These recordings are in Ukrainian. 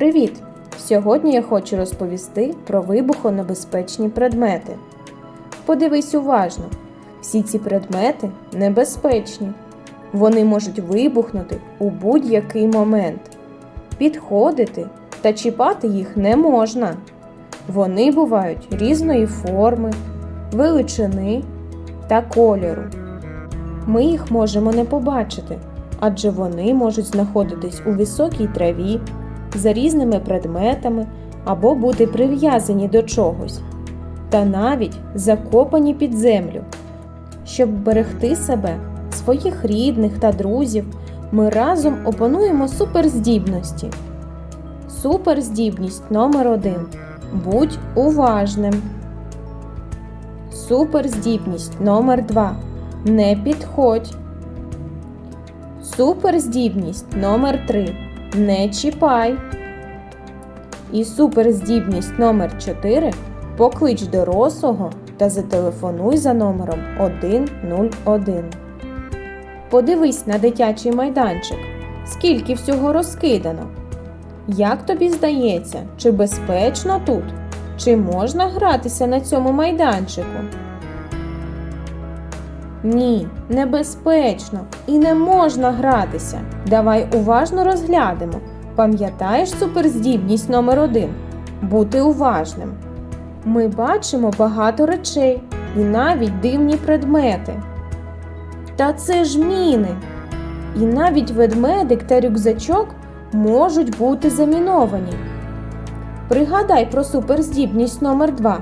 Привіт! Сьогодні я хочу розповісти про вибухонебезпечні предмети. Подивись уважно, всі ці предмети небезпечні. Вони можуть вибухнути у будь-який момент. Підходити та чіпати їх не можна. Вони бувають різної форми, величини та кольору. Ми їх можемо не побачити, адже вони можуть знаходитись у високій траві, за різними предметами або бути прив'язані до чогось, та навіть закопані під землю. Щоб берегти себе, своїх рідних та друзів, ми разом опануємо суперздібності. Суперздібність номер один. Будь уважним. Суперздібність номер 2 Не підходь. Суперздібність номер 3 Не чіпай. І суперздібність номер 4 Поклич дорослого та зателефонуй за номером 101. Подивись на дитячий майданчик. Скільки всього розкидано. Як тобі здається, чи безпечно тут? Чи можна гратися на цьому майданчику? Ні, небезпечно і не можна гратися. Давай уважно розглянемо. Пам'ятаєш суперздібність номер один? Бути уважним. Ми бачимо багато речей і навіть дивні предмети. Та це ж міни. І навіть ведмедик та рюкзачок можуть бути заміновані. Пригадай про суперздібність номер 2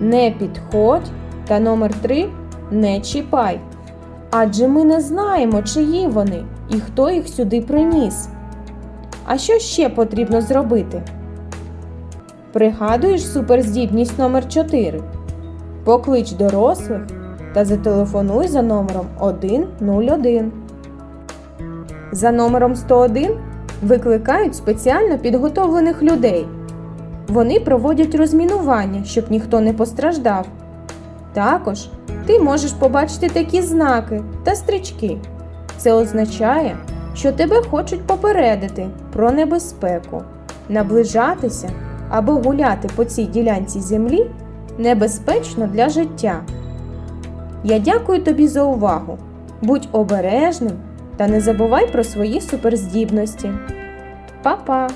Не підходь та номер 3 Не чіпай. Адже ми не знаємо, чиї вони і хто їх сюди приніс. А що ще потрібно зробити? Пригадуєш суперздібність номер 4 Поклич дорослих та зателефонуй за номером 101. За номером 101 викликають спеціально підготовлених людей. Вони проводять розмінування, щоб ніхто не постраждав. Також ти можеш побачити такі знаки та стрічки. Це означає, що тебе хочуть попередити про небезпеку. Наближатися або гуляти по цій ділянці землі небезпечно для життя. Я дякую тобі за увагу. Будь обережним та не забувай про свої суперздібності. Па-па!